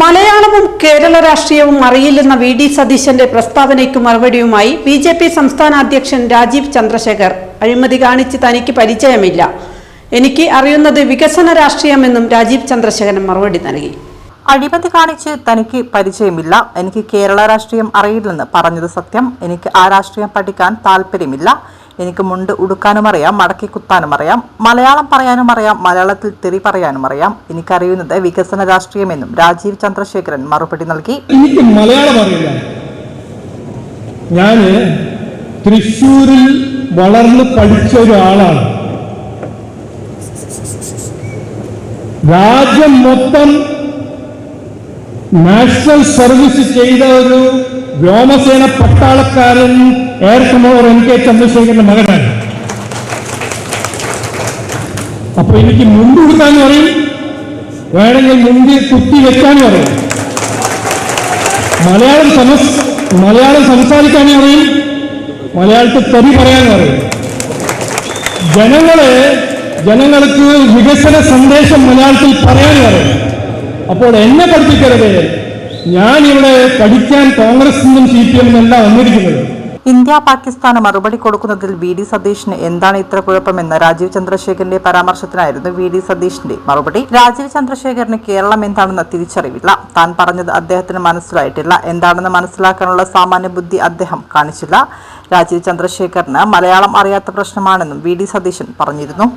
മലയാളവും കേരള രാഷ്ട്രീയവും അറിയില്ലെന്ന V D സതീശന്റെ പ്രസ്താവനയ്ക്ക് മറുപടിയുമായി ബി ജെ പി സംസ്ഥാന അധ്യക്ഷൻ രാജീവ് ചന്ദ്രശേഖർ. അഴിമതി കാണിച്ച് തനിക്ക് പരിചയമില്ല. എനിക്ക് അറിയുന്നത് വികസന രാഷ്ട്രീയമെന്നും രാജീവ് ചന്ദ്രശേഖരൻ മറുപടി നൽകി. അഴിമതി കാണിച്ച് തനിക്ക് പരിചയമില്ല. എനിക്ക് കേരള രാഷ്ട്രീയം അറിയില്ലെന്ന് പറഞ്ഞത് സത്യം. എനിക്ക് ആ രാഷ്ട്രീയം പഠിക്കാൻ താല്പര്യമില്ല. എനിക്ക് മുണ്ട് ഉടുക്കാനും അറിയാം മടക്കി കുത്താനും അറിയാം മലയാളം പറയാനും അറിയാം മലയാളത്തിൽ തെറി പറയാനും അറിയാം. എനിക്കറിയുന്നത് വികസന രാഷ്ട്രീയമെന്നും രാജീവ് ചന്ദ്രശേഖരൻ മറുപടി നൽകി. എനിക്ക് മലയാളം അറിയില്ല. ഞാൻ തൃശ്ശൂരിൽ വളർന്ന് പഠിച്ച ഒരാളാണ്. രാജ്യം മൊത്തം നാഷണൽ സർവീസ് ചെയ്ത ഒരു വ്യോമസേന പട്ടാളക്കാരൻ എയർ കമാൻഡർ എൻ കെ ചന്ദ്രശേഖരന്റെ മകനാണ്. അപ്പൊ എനിക്ക് മുണ്ട് കൊടുക്കാനും പറയും വേണമെങ്കിൽ മുമ്പ് കുത്തി വെക്കാൻ പറയും മലയാളം സമസ് മലയാളം സംസാരിക്കാനും അറിയും. മലയാളത്തിൽ തെറി പറയാനും അറിയും. ജനങ്ങളെ ജനങ്ങൾക്ക് വികസന സന്ദേശം മലയാളത്തിൽ പറയാനും അറിയും. അപ്പോൾ എന്നെ പഠിപ്പിക്കരുത്. ഞാൻ ഇവിടെ പഠിക്കാൻ കോൺഗ്രസ് നിന്നും സി പി എമ്മിനല്ല വന്നിരിക്കുന്നത്. ഇന്ത്യ പാകിസ്ഥാന് മറുപടി കൊടുക്കുന്നതിൽ വി. ഡി. സതീഷിന് എന്താണ് ഇത്ര കുഴപ്പമെന്ന രാജീവ് ചന്ദ്രശേഖരന്റെ പരാമർശത്തിനായിരുന്നു വി. ഡി. സതീഷിന്റെ മറുപടി. രാജീവ് ചന്ദ്രശേഖരന് കേരളം എന്താണെന്ന് തിരിച്ചറിവില്ല. താൻ പറഞ്ഞത് അദ്ദേഹത്തിന് മനസ്സിലായിട്ടില്ല. എന്താണെന്ന് മനസ്സിലാക്കാനുള്ള സാമാന്യ ബുദ്ധി അദ്ദേഹം കാണിച്ചില്ല. രാജീവ് ചന്ദ്രശേഖരന് മലയാളം അറിയാത്ത പ്രശ്നമാണെന്നും വി. ഡി. സതീശൻ പറഞ്ഞിരുന്നു.